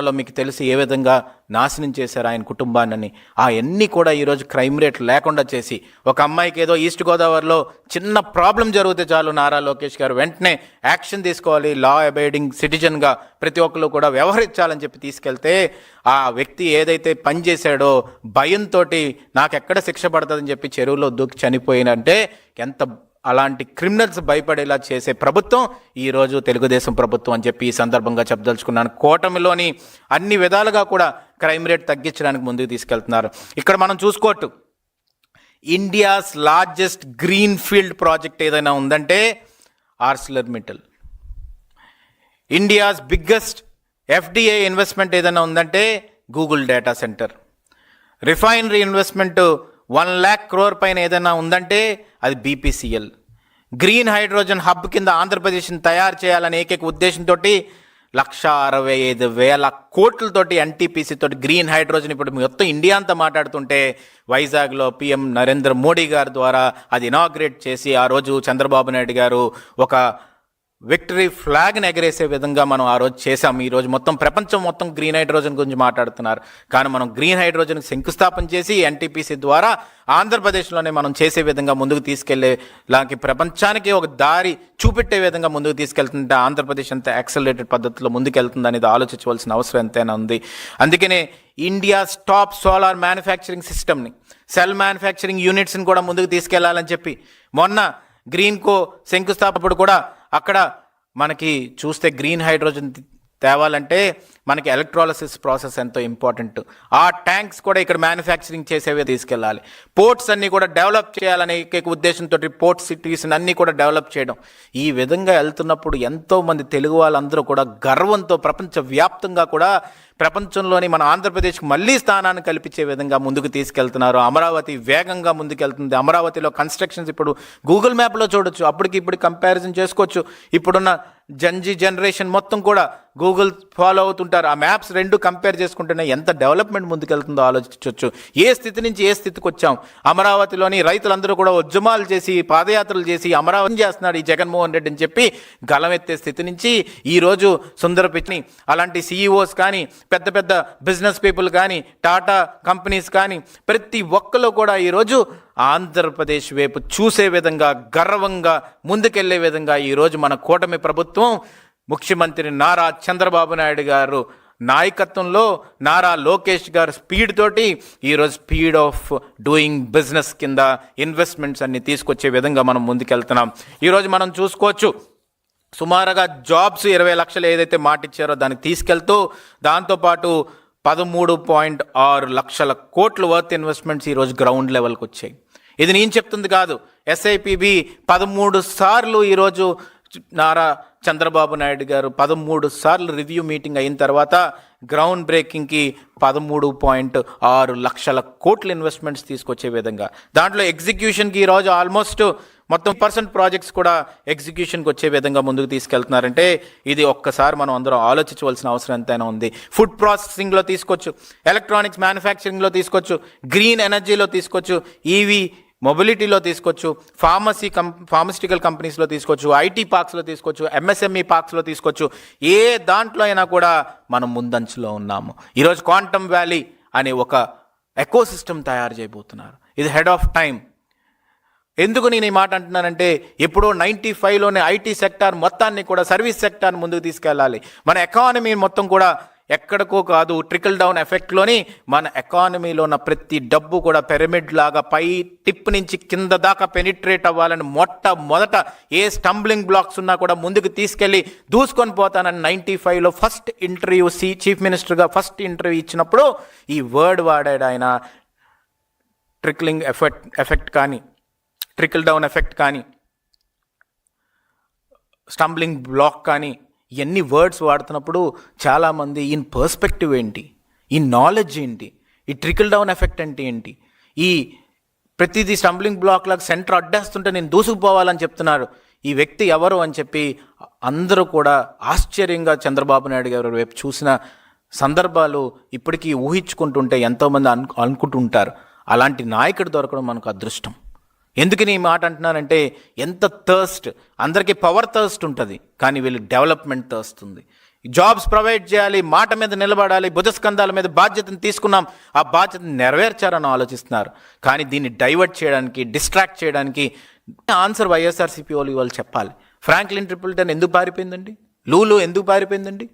లో మీకు తెలిసి ఏ విధంగా నాశనం చేశారు ఆయన కుటుంబాన్ని. ఆ కూడా ఈరోజు క్రైమ్ రేట్ లేకుండా చేసి ఒక అమ్మాయికి ఏదో ఈస్ట్ గోదావరిలో చిన్న ప్రాబ్లం జరిగితే చాలు నారా లోకేష్ గారు. వెంటనే యాక్షన్ తీసుకోవాలి. లా అబైడింగ్ సిటిజన్గా ప్రతి ఒక్కరు కూడా వ్యవహరించాలని చెప్పి తీసుకెళ్తే ఆ వ్యక్తి ఏదైతే పని చేశాడో భయంతో నాకు ఎక్కడ శిక్ష పడుతుందని చెప్పి చెరువులో దూకి చనిపోయినంటే ఎంత అలాంటి క్రిమినల్స్ భయపడేలా చేసే ప్రభుత్వం ఈరోజు తెలుగుదేశం ప్రభుత్వం అని చెప్పి ఈ సందర్భంగా చెప్పదలుచుకున్నాను. కూటమిలోని అన్ని విధాలుగా కూడా క్రైమ్ రేట్ తగ్గించడానికి ముందుకు తీసుకెళ్తున్నారు. ఇక్కడ మనం చూసుకోవట్టు. India's largest green field project ఏదైనా ఉందంటే Arcelor Mittal India's biggest FDI investment ఏదైనా ఉందంటే Google data centre. Refinery investment one lakh crore పైన ఏదైనా ఉందంటే అది బీపీసీఎల్. గ్రీన్ హైడ్రోజన్ హబ్ కింద ఆంధ్రప్రదేశ్ని తయారు చేయాలనే ఏకైక ఉద్దేశంతో లక్ష అరవై ఐదు వేల కోట్లతోటి ఎన్టీపీసీ తోటి గ్రీన్ హైడ్రోజన్ ఇప్పుడు మొత్తం ఇండియా అంతా మాట్లాడుతుంటే వైజాగ్లో పిఎం నరేంద్ర మోడీ గారి ద్వారా అది ఇనాగ్రేట్ చేసి ఆ రోజు చంద్రబాబు నాయుడు గారు ఒక విక్టరీ ఫ్లాగ్ని ఎగరేసే విధంగా మనం ఆ రోజు చేసాం ఈ రోజు మొత్తం ప్రపంచం మొత్తం గ్రీన్ హైడ్రోజన్ గురించి మాట్లాడుతున్నారు. కానీ మనం గ్రీన్ హైడ్రోజన్ శంకుస్థాపన చేసి ఎన్టీపీసీ ద్వారా ఆంధ్రప్రదేశ్లోనే మనం చేసే విధంగా ముందుకు తీసుకెళ్ళేలాకి ప్రపంచానికి ఒక దారి చూపెట్టే విధంగా ముందుకు తీసుకెళ్తుంటే ఆంధ్రప్రదేశ్ అంత యాక్సలరేటెడ్ పద్ధతిలో ముందుకెళ్తుంది అనేది ఆలోచించవలసిన అవసరం ఎంతైనా ఉంది. అందుకనే ఇండియా టాప్ సోలార్ మ్యానుఫ్యాక్చరింగ్ సిస్టమ్ని సెల్ మ్యానుఫ్యాక్చరింగ్ యూనిట్స్ని కూడా ముందుకు తీసుకెళ్ళాలని చెప్పి మొన్న గ్రీన్ కో శంకుస్థాపనప్పుడు కూడా అక్కడ మనకి చూస్తే గ్రీన్ హైడ్రోజన్ తేవాలంటే మనకి ఎలక్ట్రాలసిస్ ప్రాసెస్ ఎంతో ఇంపార్టెంట్ ఆ ట్యాంక్స్ కూడా ఇక్కడ మ్యానుఫ్యాక్చరింగ్ చేసేవే తీసుకెళ్ళాలి. పోర్ట్స్ అన్నీ కూడా డెవలప్ చేయాలనే ఉద్దేశంతో పోర్ట్ సిటీస్ అన్నీ కూడా డెవలప్ చేయడం. ఈ విధంగా వెళ్తున్నప్పుడు ఎంతోమంది తెలుగు వాళ్ళందరూ కూడా గర్వంతో ప్రపంచ వ్యాప్తంగా కూడా ప్రపంచంలోని మన ఆంధ్రప్రదేశ్కి మళ్ళీ స్థానాన్ని కల్పించే విధంగా ముందుకు తీసుకెళ్తున్నారు. అమరావతి వేగంగా ముందుకెళ్తుంది. అమరావతిలో కన్స్ట్రక్షన్స్ ఇప్పుడు గూగుల్ మ్యాప్లో చూడొచ్చు. అప్పటికి ఇప్పుడు కంపారిజన్ చేసుకోవచ్చు. ఇప్పుడున్న జంజీ జనరేషన్ మొత్తం కూడా గూగుల్ ఫాలో అవుతుంటారు ఆ మ్యాప్స్ రెండు కంపేర్ చేసుకుంటేనే ఎంత డెవలప్మెంట్ ముందుకెళ్తుందో ఆలోచించవచ్చు ఏ స్థితి నుంచి ఏ స్థితికి వచ్చాం? అమరావతిలోని రైతులందరూ కూడా ఉద్యమాలు చేసి పాదయాత్రలు చేసి అమరావతి చేస్తున్నాడు ఈ జగన్మోహన్ రెడ్డి అని చెప్పి గలమెత్తే స్థితి నుంచి ఈరోజు సుందర పిచ్ని అలాంటి సీఈఓస్ కానీ పెద్ద పెద్ద బిజినెస్ పీపుల్ కానీ టాటా కంపెనీస్ కానీ ప్రతి ఒక్కరు కూడా ఈరోజు ఆంధ్రప్రదేశ్ వైపు చూసే విధంగా గర్వంగా ముందుకెళ్ళే విధంగా ఈరోజు మన కూటమి ప్రభుత్వం ముఖ్యమంత్రి నారా చంద్రబాబు నాయుడు గారు నాయకత్వంలో నారా లోకేష్ గారు స్పీడ్ తోటి ఈరోజు స్పీడ్ ఆఫ్ డూయింగ్ బిజినెస్ కింద ఇన్వెస్ట్మెంట్స్ అన్ని తీసుకొచ్చే విధంగా మనం ముందుకెళ్తున్నాం. ఈరోజు మనం చూసుకోవచ్చు. సుమారుగా జాబ్స్ ఇరవై లక్షలు ఏదైతే మాటిచ్చారో దానికి తీసుకెళ్తూ దాంతోపాటు పదమూడు పాయింట్ ఆరు లక్షల కోట్ల వర్త్ ఇన్వెస్ట్మెంట్స్ ఈరోజు గ్రౌండ్ లెవెల్కి వచ్చాయి. ఇది నేను చెప్తుంది కాదు. ఎస్ఐపిబి పదమూడు సార్లు ఈరోజు నారా చంద్రబాబు నాయుడు గారు పదమూడు సార్లు రివ్యూ మీటింగ్ అయిన తర్వాత గ్రౌండ్ బ్రేకింగ్కి పదమూడు పాయింట్ ఆరు లక్షల కోట్ల ఇన్వెస్ట్మెంట్స్ తీసుకొచ్చే విధంగా. దాంట్లో ఎగ్జిక్యూషన్కి ఈరోజు ఆల్మోస్ట్ మొత్తం పర్సెంట్ ప్రాజెక్ట్స్ కూడా ఎగ్జిక్యూషన్కి వచ్చే విధంగా ముందుకు తీసుకెళ్తున్నారంటే ఇది ఒక్కసారి మనం అందరం ఆలోచించవలసిన అవసరం ఎంతైనా ఉంది. ఫుడ్ ప్రాసెసింగ్లో తీసుకోవచ్చు ఎలక్ట్రానిక్స్ మ్యానుఫ్యాక్చరింగ్లో తీసుకోవచ్చు గ్రీన్ ఎనర్జీలో తీసుకోవచ్చు ఈవీ మొబిలిటీలో తీసుకోవచ్చు ఫార్మసీ కం ఫార్మసిటికల్ కంపెనీస్లో తీసుకోవచ్చు ఐటీ పార్క్స్లో తీసుకోవచ్చు ఎంఎస్ఎంఈ పార్క్స్లో తీసుకోవచ్చు ఏ దాంట్లో అయినా కూడా మనం ముందంచులో ఉన్నాము. ఈరోజు క్వాంటమ్ వ్యాలీ అనే ఒక ఎకోసిస్టమ్ తయారు చేయబోతున్నారు. ఇది హెడ్ ఆఫ్ టైం ఎందుకు నేను ఈ మాట అంటున్నానంటే ఎప్పుడో నైంటీ ఫైవ్లోనే ఐటీ సెక్టార్ మొత్తాన్ని కూడా సర్వీస్ సెక్టార్ ముందుకు తీసుకెళ్ళాలి. మన ఎకానమీ మొత్తం కూడా ఎక్కడికో కాదు ట్రికల్ డౌన్ ఎఫెక్ట్లోని మన ఎకానమీలో ఉన్న ప్రతి డబ్బు కూడా పిరమిడ్ లాగా పై టిప్ నుంచి కింద దాకా పెనిట్రేట్ అవ్వాలని మొట్టమొదట ఏ స్టంబ్లింగ్ బ్లాక్స్ ఉన్నా కూడా ముందుకు తీసుకెళ్ళి దూసుకొని పోతానని నైంటీ ఫైవ్లో ఫస్ట్ ఇంటర్వ్యూ సి చీఫ్ మినిస్టర్గా ఫస్ట్ ఇంటర్వ్యూ ఇచ్చినప్పుడు ఈ వర్డ్ వాడాడు ఆయన. ట్రిక్లింగ్ ఎఫెక్ట్ ఎఫెక్ట్ కానీ ట్రికల్ డౌన్ ఎఫెక్ట్ కానీ స్టంబ్లింగ్ బ్లాక్ కానీ ఇవన్నీ వర్డ్స్ వాడుతున్నప్పుడు చాలామంది ఇన్ పర్స్పెక్టివ్ ఏంటి? ఈ నాలెడ్జ్ ఏంటి? ఈ ట్రికిల్ డౌన్ ఎఫెక్ట్ అంటే ఏంటి? ఈ ప్రతిదీ స్టంబ్లింగ్ బ్లాక్ లాగా సెంటర్ అడ్డేస్తుంటే నేను దూసుకుపోవాలని చెప్తున్నారు. ఈ వ్యక్తి ఎవరు అని చెప్పి అందరూ కూడా ఆశ్చర్యంగా చంద్రబాబు నాయుడు గారు వైపు చూసిన సందర్భాలు ఇప్పటికీ ఊహించుకుంటుంటే ఎంతోమంది అను అనుకుంటుంటారు. అలాంటి నాయకుడు దొరకడం మనకు అదృష్టం. ఎందుకని ఈ మాట అంటున్నానంటే ఎంత థర్స్ట్ అందరికీ పవర్ థర్స్ట్ ఉంటుంది కానీ వీళ్ళు డెవలప్మెంట్ థర్స్ట్ ఉంది. జాబ్స్ ప్రొవైడ్ చేయాలి మాట మీద నిలబడాలి భుజస్కంధాల మీద బాధ్యతను తీసుకున్నాం ఆ బాధ్యతను నెరవేర్చారని ఆలోచిస్తున్నారు. కానీ దీన్ని డైవర్ట్ చేయడానికి డిస్ట్రాక్ట్ చేయడానికి ఆన్సర్ వైఎస్ఆర్సీపీ వాళ్ళు ఇవాళ చెప్పాలి. ఫ్రాంక్లిన్ ట్రిపుల్టన్ ఎందుకు పారిపోయిందండి? లూలు ఎందుకు పారిపోయిందండి?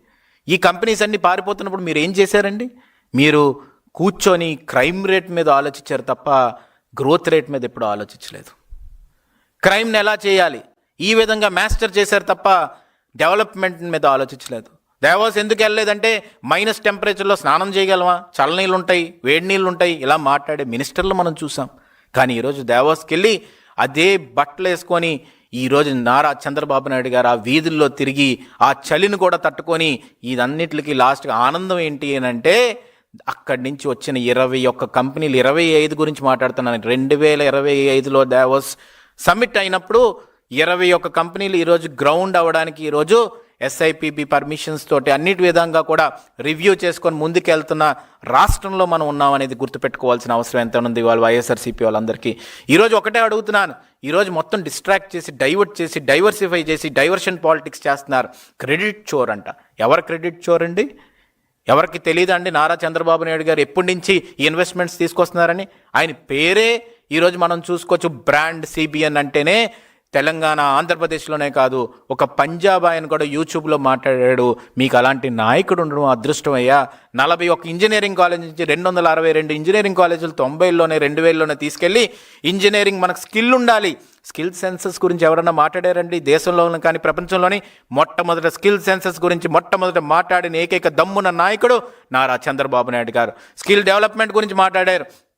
ఈ కంపెనీస్ అన్ని పారిపోతున్నప్పుడు మీరు ఏం చేశారండి? మీరు కూర్చొని క్రైమ్ రేట్ మీద ఆలోచించారు తప్ప గ్రోత్ రేట్ మీద ఎప్పుడు ఆలోచించలేదు. క్రైమ్ని ఎలా చేయాలి? ఈ విధంగా మాస్టర్ చేశారు తప్ప డెవలప్మెంట్ మీద ఆలోచించలేదు. దేవాస్ ఎందుకు వెళ్ళలేదంటే మైనస్ టెంపరేచర్లో స్నానం చేయగలమా? చల్లనీళ్ళు ఉంటాయి వేడి నీళ్ళు ఉంటాయి ఇలా మాట్లాడే మినిస్టర్లు మనం చూసాం. కానీ ఈరోజు దేవాస్కి వెళ్ళి అదే బట్టలు వేసుకొని ఈరోజు నారా చంద్రబాబు నాయుడు గారు ఆ వీధుల్లో తిరిగి ఆ చలిని కూడా తట్టుకొని ఇదన్నిటికీ లాస్ట్గా ఆనందం ఏంటి అని అంటే అక్కడి నుంచి వచ్చిన ఇరవై ఒక్క కంపెనీలు ఇరవై ఐదు గురించి మాట్లాడుతున్నాను. రెండు వేల ఇరవై ఐదులో దావోస్ సమ్మిట్ అయినప్పుడు ఇరవై ఒక్క కంపెనీలు ఈరోజు గ్రౌండ్ అవ్వడానికి ఈరోజు ఎస్ఐపిబి పర్మిషన్స్ తోటి అన్నిటి విధంగా కూడా రివ్యూ చేసుకొని ముందుకెళ్తున్న రాష్ట్రంలో మనం ఉన్నాం అనేది గుర్తుపెట్టుకోవాల్సిన అవసరం ఎంత ఉంది వాళ్ళు వైఎస్ఆర్సీపీ వాళ్ళందరికీ. ఈరోజు ఒకటే అడుగుతున్నాను. ఈరోజు మొత్తం డిస్ట్రాక్ట్ చేసి డైవర్ట్ చేసి డైవర్సిఫై చేసి డైవర్షన్ పాలిటిక్స్ చేస్తున్నారు. క్రెడిట్ చోర్ అంట. ఎవరు క్రెడిట్ చోర్ అండి? ఎవరికి తెలియదండి నారా చంద్రబాబు నాయుడు గారు ఎప్పటి నుంచి ఈ ఇన్వెస్ట్మెంట్స్ తీసుకొస్తున్నారని? ఆయన పేరే ఈరోజు మనం చూసుకోవచ్చు బ్రాండ్ సిబిఎన్ అంటేనే తెలంగాణ ఆంధ్రప్రదేశ్లోనే కాదు ఒక పంజాబ్ ఆయన కూడా యూట్యూబ్లో మాట్లాడాడు మీకు అలాంటి నాయకుడు ఉండడం అదృష్టం అయ్యా. నలభై ఒక్క ఇంజనీరింగ్ కాలేజ్ నుంచి రెండు వందల అరవై రెండు ఇంజనీరింగ్ కాలేజీలు తొంభైలోనే రెండు వేలలోనే తీసుకెళ్ళి ఇంజనీరింగ్ మనకు స్కిల్ ఉండాలి. స్కిల్ సెన్సెస్ గురించి ఎవరన్నా మాట్లాడారండి? దేశంలోనూ కానీ ప్రపంచంలోని మొట్టమొదట స్కిల్ సెన్సెస్ గురించి మొట్టమొదట మాట్లాడిన ఏకైక దమ్మున నాయకుడు నారా చంద్రబాబు నాయుడు గారు. స్కిల్ డెవలప్మెంట్ గురించి మాట్లాడారు.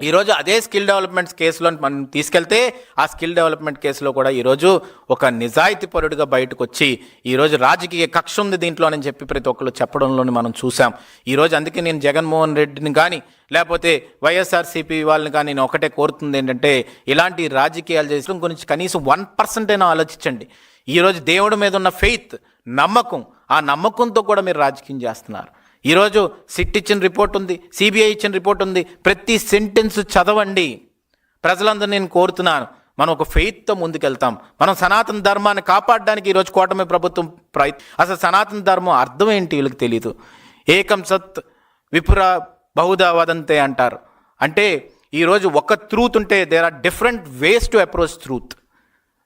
ఈరోజు అదే స్కిల్ డెవలప్మెంట్ కేసులో మనం తీసుకెళ్తే ఆ స్కిల్ డెవలప్మెంట్ కేసులో కూడా ఈరోజు ఒక నిజాయితీ పరుడుగా బయటకు వచ్చి ఈరోజు రాజకీయ కక్ష ఉంది దీంట్లోనని చెప్పి ప్రతి ఒక్కరు చెప్పడంలోని మనం చూసాం ఈరోజు అందుకే నేను జగన్మోహన్ రెడ్డిని కానీ లేకపోతే వైఎస్ఆర్సీపీ వాళ్ళని కానీ నేను ఒకటే కోరుతుంది ఏంటంటే ఇలాంటి రాజకీయాలు చేసడం గురించి కనీసం వన్ పర్సెంట్ అయినా ఆలోచించండి. ఈరోజు దేవుడి మీద ఉన్న ఫెయిత్ నమ్మకం ఆ నమ్మకంతో కూడా మీరు రాజకీయం చేస్తున్నారు. ఈరోజు సిట్ ఇచ్చిన రిపోర్ట్ ఉంది సిబిఐ ఇచ్చిన రిపోర్ట్ ఉంది. ప్రతి సెంటెన్స్ చదవండి. ప్రజలందరూ నేను కోరుతున్నాను మనం ఒక ఫెయిత్తో ముందుకెళ్తాం. మనం సనాతన ధర్మాన్ని కాపాడడానికి ఈరోజు కూటమి ప్రభుత్వం ప్రయ అసలు సనాతన ధర్మం అర్థం ఏంటి వీళ్ళకి తెలియదు ఏకం సత్ విపుర బహుదా వదంతే అంటారు. అంటే ఈరోజు ఒక ట్రూత్ ఉంటే there are different ways to approach truth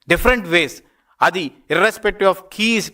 different ways అది irrespective of keys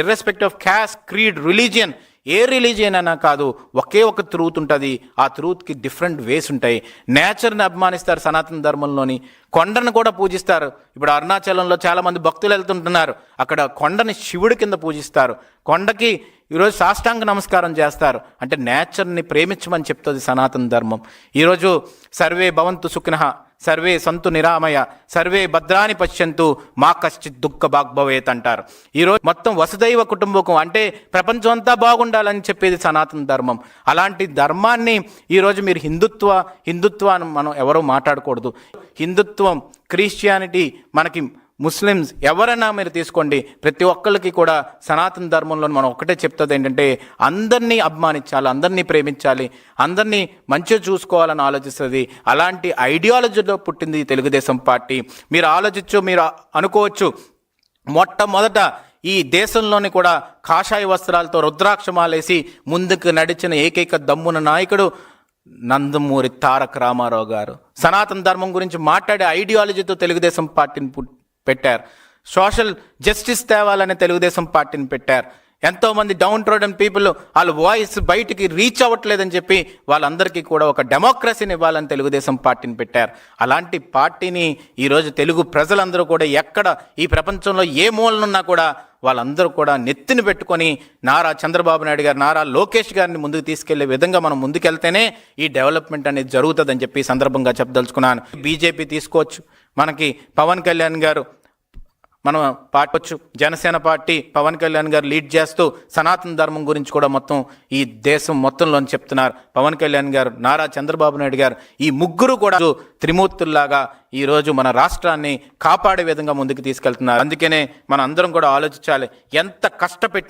irrespective of caste creed religion A religion అయినా కాదు ఒకే ఒక ట్రూత్ ఉంటుంది. ఆ ట్రూత్కి డిఫరెంట్ వేస్ ఉంటాయి. నేచర్ని అభిమానిస్తారు సనాతన ధర్మంలోని. కొండను కూడా పూజిస్తారు. ఇప్పుడు అరుణాచలంలో చాలామంది భక్తులు వెళ్తుంటున్నారు. అక్కడ కొండని శివుడి కింద పూజిస్తారు. కొండకి ఈరోజు సాష్టాంగ నమస్కారం చేస్తారు. అంటే నేచర్ని ప్రేమించమని చెప్తుంది సనాతన ధర్మం. ఈరోజు సర్వే భవంతు సుఖినహ సర్వే సంతు నిరామయ సర్వే భద్రాని పశ్యంతు మా కశ్చిత్ దుఃఖ భాగ్భవేత్ అంటారు. ఈరోజు మొత్తం వసుదైవ కుటుంబకం అంటే ప్రపంచం అంతా బాగుండాలని చెప్పేది సనాతన ధర్మం. అలాంటి ధర్మాన్ని ఈరోజు మీరు హిందుత్వ హిందుత్వాన్ని మనం ఎవరో మాట్లాడకూడదు. హిందుత్వం క్రిస్టియానిటీ మనకి ముస్లిమ్స్ ఎవరైనా మీరు తీసుకోండి ప్రతి ఒక్కరికి కూడా సనాతన ధర్మంలో మనం ఒకటే చెప్తుంది ఏంటంటే అందరినీ అభిమానించాలి అందరినీ ప్రేమించాలి అందరినీ మంచిగా చూసుకోవాలని ఆలోచిస్తుంది. అలాంటి ఐడియాలజీలో పుట్టింది తెలుగుదేశం పార్టీ. మీరు ఆలోచించు మీరు అనుకోవచ్చు మొట్టమొదట ఈ దేశంలోని కూడా కాషాయ వస్త్రాలతో రుద్రాక్షమాలేసి ముందుకు నడిచిన ఏకైక దమ్మున నాయకుడు నందమూరి తారక రామారావు గారు. సనాతన ధర్మం గురించి మాట్లాడే ఐడియాలజీతో తెలుగుదేశం పార్టీని పుట్టి పెట్టారు. సోషల్ జస్టిస్ తేవాలనే తెలుగుదేశం పార్టీని పెట్టారు. ఎంతోమంది డౌన్ ట్రోడన్ పీపుల్ వాళ్ళ వాయిస్ బయటికి రీచ్ అవ్వట్లేదని చెప్పి వాళ్ళందరికీ కూడా ఒక డెమోక్రసీని ఇవ్వాలని తెలుగుదేశం పార్టీని పెట్టారు. అలాంటి పార్టీని ఈరోజు తెలుగు ప్రజలందరూ కూడా ఎక్కడ ఈ ప్రపంచంలో ఏ మూలనున్నా కూడా వాళ్ళందరూ కూడా నెత్తిని పెట్టుకొని నారా చంద్రబాబు నాయుడు గారు నారా లోకేష్ గారిని ముందుకు తీసుకెళ్ళే విధంగా మనం ముందుకెళ్తేనే ఈ డెవలప్మెంట్ అనేది జరుగుతుందని చెప్పి సందర్భంగా చెప్పదలుచుకున్నాను. బీజేపీ తీసుకోవచ్చు. మనకి పవన్ కళ్యాణ్ గారు మనం పాటవచ్చు జనసేన పార్టీ పవన్ కళ్యాణ్ గారు లీడ్ చేస్తూ సనాతన ధర్మం గురించి కూడా మొత్తం ఈ దేశం మొత్తంలో చెప్తున్నారు. పవన్ కళ్యాణ్ గారు నారా చంద్రబాబు నాయుడు గారు ఈ ముగ్గురు కూడా త్రిమూర్తుల్లాగా ఈరోజు మన రాష్ట్రాన్ని కాపాడే విధంగా ముందుకు తీసుకెళ్తున్నారు. అందుకనే మన అందరం కూడా ఆలోచించాలి ఎంత కష్టపెట్టిన